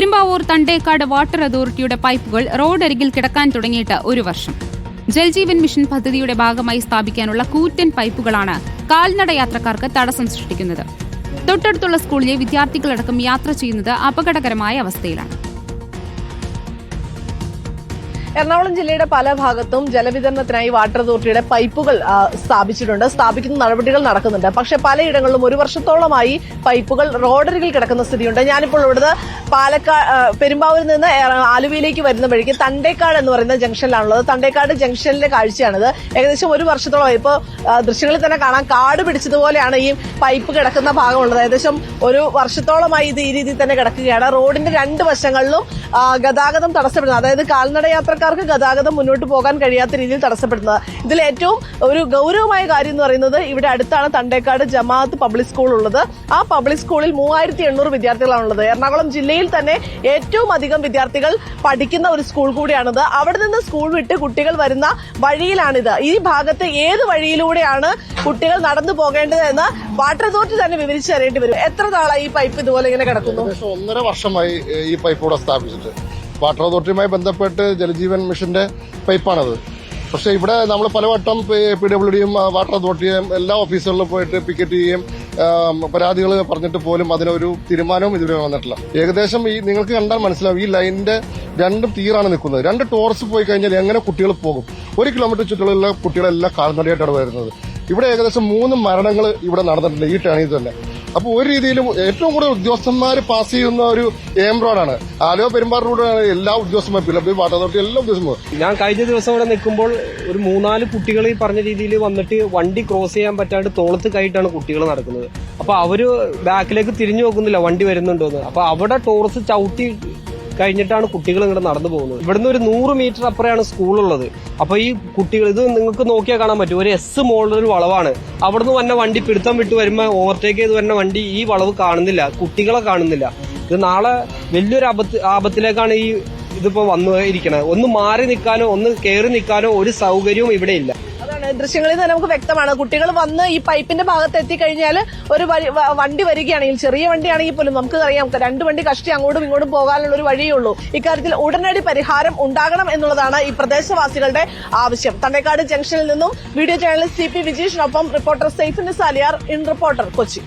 Perumbavoor Thandekad water അതോറിറ്റിയുടെ പൈപ്പുകൾ റോഡരികിൽ കിടക്കാൻ തുടങ്ങിയിട്ട് ഒരു വർഷം. ജൽജീവൻ മിഷൻ പദ്ധതിയുടെ ഭാഗമായി സ്ഥാപിക്കാനുള്ള കൂറ്റൻ പൈപ്പുകളാണ് കാൽനട യാത്രക്കാർക്ക് തടസ്സം സൃഷ്ടിക്കുന്നത്. തൊട്ടടുത്തുള്ള സ്കൂളിലെ വിദ്യാർത്ഥികളടക്കം യാത്ര ചെയ്യുന്നത് അപകടകരമായ അവസ്ഥയിലാണ്. എറണാകുളം ജില്ലയുടെ പല ഭാഗത്തും ജലവിതരണത്തിനായി വാട്ടർ അതോറിറ്റിയുടെ പൈപ്പുകൾ സ്ഥാപിച്ചിട്ടുണ്ട്. സ്ഥാപിക്കുന്ന നടപടികൾ നടക്കുന്നുണ്ട്. പക്ഷെ പലയിടങ്ങളിലും ഒരു വർഷത്തോളമായി പൈപ്പുകൾ റോഡരികിൽ കിടക്കുന്ന സ്ഥിതിയുണ്ട്. ഞാനിപ്പോൾ ഇവിടുന്ന് പാലക്കാ പെരുമ്പാവൂരിൽ നിന്ന് ആലുവയിലേക്ക് വരുന്ന വഴിക്ക് തണ്ടേക്കാട് എന്ന് പറയുന്ന ജംഗ്ഷനിലാണുള്ളത്. തണ്ടേക്കാട് ജംഗ്ഷനിലെ കാഴ്ചയാണിത്. ഏകദേശം ഒരു വർഷത്തോളമായി ഇപ്പോൾ ദൃശ്യങ്ങളിൽ തന്നെ കാണാം. കാട് പിടിച്ചതുപോലെയാണ് ഈ പൈപ്പ് കിടക്കുന്ന ഭാഗമുള്ളത്. ഏകദേശം ഒരു വർഷത്തോളമായി ഇത് ഈ രീതിയിൽ തന്നെ കിടക്കുകയാണ്. റോഡിന്റെ രണ്ട് വശങ്ങളിലും ഗതാഗതം തടസ്സപ്പെടുന്നത് അതായത് കാൽനട യാത്രക്കാർക്ക് ഗതാഗതം മുന്നോട്ട് പോകാൻ കഴിയാത്ത രീതിയിൽ തടസ്സപ്പെടുന്നത്. ഇതിൽ ഏറ്റവും ഒരു ഗൗരവമായ കാര്യം എന്ന് പറയുന്നത് ഇവിടെ അടുത്താണ് തണ്ടേക്കാട് ജമാഅത്ത് പബ്ലിക് സ്കൂൾ ഉള്ളത്. ആ പബ്ലിക് സ്കൂളിൽ മൂവായിരത്തി എണ്ണൂറ് വിദ്യാർത്ഥികളാണുള്ളത്. എറണാകുളം ജില്ലയിൽ തന്നെ ഏറ്റവും അധികം വിദ്യാർത്ഥികൾ പഠിക്കുന്ന ഒരു സ്കൂൾ കൂടിയാണിത്. അവിടെ നിന്ന് സ്കൂൾ വിട്ട് കുട്ടികൾ വരുന്ന വഴിയിലാണിത്. ഈ ഭാഗത്ത് ഏത് വഴിയിലൂടെയാണ് കുട്ടികൾ നടന്നു പോകേണ്ടത് എന്ന് വാട്ടർ അതോറിറ്റി തന്നെ വിവരിച്ചു തരേണ്ടി വരും. എത്ര നാളായി ഈ പൈപ്പ് ഇതുപോലെ ഇങ്ങനെ കിടക്കുന്നു? ഒന്നര വർഷമായി ഈ പൈപ്പ് ഇവിടെ സ്ഥാപിച്ചിട്ട്. വാട്ടർ അതോറിറ്റിയുമായി ബന്ധപ്പെട്ട് ജലജീവൻ മിഷന്റെ പൈപ്പാണത്. പക്ഷേ ഇവിടെ നമ്മൾ പലവട്ടം പി ഡബ്ല്യു ഡിയും വാട്ടർ അതോറിറ്റിയും എല്ലാ ഓഫീസുകളിലും പോയിട്ട് പിക്കറ്റ് ചെയ്യുകയും പരാതികൾ പറഞ്ഞിട്ട് പോലും അതിനൊരു തീരുമാനവും ഇതുവരെ വന്നിട്ടില്ല. ഏകദേശം ഈ നിങ്ങൾക്ക് കണ്ടാൽ മനസ്സിലാവും ഈ ലൈനിന്റെ രണ്ട് തീരാണ് നിൽക്കുന്നത്. രണ്ട് ടോർസ് പോയി കഴിഞ്ഞാൽ എങ്ങനെ കുട്ടികൾ പോകും? ഒരു കിലോമീറ്റർ ചുറ്റുള്ള കുട്ടികളെല്ലാം കാൽനടയായിട്ടാണ് വരുന്നത്. ഇവിടെ ഏകദേശം മൂന്ന് മരണങ്ങൾ ഇവിടെ നടന്നിട്ടുണ്ട് ഈ ടേണിൽ തന്നെ. അപ്പോൾ ഒരു രീതിയിലും ഏറ്റവും കൂടുതൽ ഉദ്യോഗസ്ഥന്മാർ പാസ് ചെയ്യുന്ന ഒരു എം റോഡാണ് ആലുവ പെരുമ്പാറ റോഡാണ് എല്ലാ ഉദ്യോഗസ്ഥന്മാരും പിന്നെ വാട്ടർ അതോറിറ്റി എല്ലാ ഉദ്യോഗസ്ഥന്മാരും ഞാൻ കഴിഞ്ഞ ദിവസം ഇവിടെ നിൽക്കുമ്പോൾ ഒരു മൂന്നാൽ കുട്ടികൾ ഈ പറഞ്ഞ രീതിയിൽ വന്നിട്ട് വണ്ടി ക്രോസ് ചെയ്യാൻ പറ്റാണ്ട് തോളത്ത് കൈയിട്ടാണ് കുട്ടികൾ നടക്കുന്നത്. അപ്പൊ അവർ ബാക്കിലേക്ക് തിരിഞ്ഞു നോക്കുന്നില്ല വണ്ടി വരുന്നുണ്ടോ എന്ന് അപ്പൊ അവിടെ ടോർസ് ചവിട്ടി കഴിഞ്ഞിട്ടാണ് കുട്ടികൾ ഇങ്ങോട്ട് നടന്നു പോകുന്നത്. ഇവിടുന്ന് ഒരു നൂറ് മീറ്റർ അപ്പുറയാണ് സ്കൂളുള്ളത്. അപ്പൊ ഈ കുട്ടികൾ ഇത് നിങ്ങൾക്ക് നോക്കിയാൽ കാണാൻ പറ്റും. ഒരു എസ് മോളിലൊരു വളവാണ്. അവിടുന്ന് വന്ന വണ്ടി പിടുത്തം വിട്ട് വരുമ്പോൾ ഓവർടേക്ക് ചെയ്ത് വരുന്ന വണ്ടി ഈ വളവ് കാണുന്നില്ല. കുട്ടികളെ കാണുന്നില്ല. ഇത് നാളെ വലിയൊരു ആപത്ത് ആപത്തിലേക്കാണ് ഈ ഇതിപ്പോ വന്നു ഇരിക്കണത്. ഒന്ന് മാറി നിൽക്കാനോ ഒന്ന് കയറി നിൽക്കാനോ ഒരു സൗകര്യവും ഇവിടെ ഇല്ല. ദൃശ്യങ്ങളിൽ നിന്ന് നമുക്ക് വ്യക്തമാണ്. കുട്ടികൾ വന്ന് ഈ പൈപ്പിന്റെ ഭാഗത്ത് എത്തിക്കഴിഞ്ഞാൽ ഒരു വണ്ടി വരികയാണെങ്കിൽ ചെറിയ വണ്ടിയാണെങ്കിൽ പോലും നമുക്ക് അറിയാം രണ്ട് വണ്ടി കഷ്ടി അങ്ങോട്ടും ഇങ്ങോട്ടും പോകാനുള്ള ഒരു വഴിയേ ഉള്ളൂ. ഇക്കാര്യത്തിൽ ഉടനടി പരിഹാരം ഉണ്ടാകണം എന്നുള്ളതാണ് ഈ പ്രദേശവാസികളുടെ ആവശ്യം. തണ്ടേക്കാട് ജംഗ്ഷനിൽ നിന്നും video journalist C P വിജീഷിനൊപ്പം reporter Saifin Saliyar in reporter Kochi.